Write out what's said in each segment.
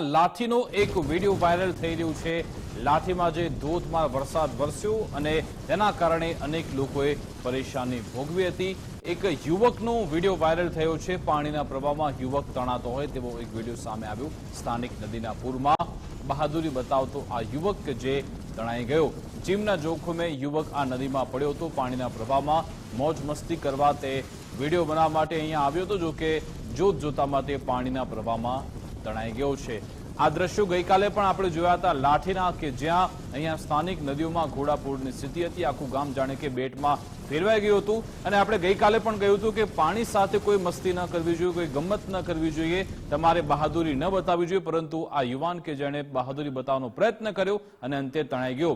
લાઠીનો એક video viral થઈ રહ્યું છે. લાઠીમાં જે ધોધમાર વરસાદ વરસ્યો અને તેના કારણે અનેક લોકોએ પરેશાની ભોગવી હતી. એક યુવકનો વીડિયો વાયરલ થયો છે. પાણીના પ્રવાહમાં યુવક તણાતો હોય તેવો એક વીડિયો સામે આવ્યો સ્થાનિક નદીના પૂરમાં. બહાદુરી બતાવતો આ યુવક જે તણાઈ ગયો. જીમના જોખમે યુવક આ નદીમાં પડ્યો હતો. પાણીના પ્રવાહમાં મોજ મસ્તી કરવા તે વીડિયો બનાવવા માટે અહીંયા આવ્યો હતો. જો કે જોત જોતામાં તે પાણીના પ્રવાહમાં તણાઈ ગયો છે. આ દ્રશ્યો ગઈકાલે પણ આપણે જોયા હતા. લાઠીના કે જ્યાં અહીંયા સ્થાનિક નદીઓમાં ઘોડાપૂરની સ્થિતિ હતી, આખું ગામ જાણે કે બેટમાં ફેરવાઈ ગયું હતું. અને આપણે ગઈકાલે પણ કહ્યું હતું કે પાણી સાથે કોઈ મસ્તી ન કરવી જોઈએ, કોઈ ગમત ન કરવી જોઈએ. તમારે બહાદુરી ન બતાવવી જોઈએ, પરંતુ આ યુવાન કે જેણે બહાદુરી બતાવવાનો પ્રયત્ન કર્યો અને અંતે તણાઈ ગયો.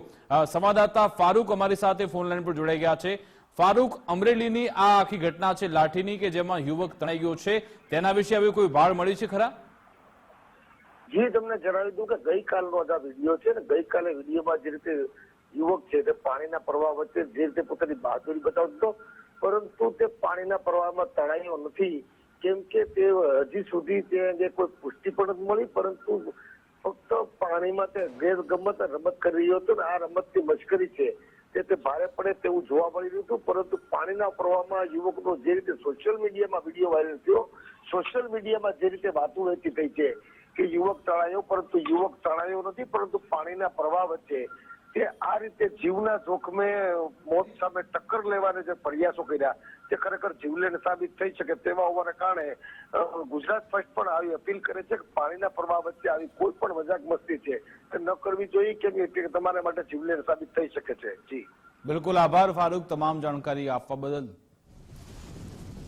સંવાદદાતા ફારૂક અમારી સાથે ફોન લાઈન પર જોડાઈ ગયા છે. ફારૂક, અમરેલીની આ આખી ઘટના છે, લાઠીની કે જેમાં યુવક તણાઈ ગયો છે, તેના વિશે હવે કોઈ ભાળ મળી છે ખરા? જી તમને જણાવી દઉં કે ગઈકાલનો આ વીડિયો છે ને, ગઈકાલે વિડીયોમાં જે રીતે યુવક છે તે પાણીના પ્રવાહ વચ્ચે જે રીતે પોતાની બહાદુરી બતાવતો પરંતુ તે પાણીના પ્રવાહમાં તણાયો નથી. કેમ કે તે હજી સુધી તે કોઈ પુષ્ટિ પણ મળી, પરંતુ ફક્ત પાણીમાં તે ગેરગમત રમત કરી રહ્યો હતો ને, આ રમતની મશ્કરી છે તે તે ભારે પડે તેવું જોવા મળી રહ્યું હતું, પરંતુ પાણીના પ્રવાહમાં યુવકનો જે રીતે સોશિયલ મીડિયામાં વીડિયો વાયરલ થયો સોશિયલ મીડિયામાં જે રીતે વાતો વહેતી થઈ છે કે યુવક તળાયો પરંતુ યુવક તળાયો નથી, પરંતુ પાણીના પ્રવાહ વચ્ચે. તે આ રીતે જીવના જોખમે મોત સામે ટક્કર લેવાને જે પ્રયાસો કર્યા, તે ખરેખર જીવલેણ સાબિત થઈ શકે તેવા હોવાને કારણે ગુજરાત ફર્સ્ટ પણ આવી અપીલ કરે છે કે પાણીના પ્રવાહ વચ્ચે આવી કોઈ પણ મજાક મસ્તી છે, તે ન કરવી જોઈએ કેમ કે તમારા માટે જીવલેણ સાબિત થઈ શકે છે. જી. બિલકુલ આભાર, ફારૂક, તમામ જાણકારી આપવા બદલ.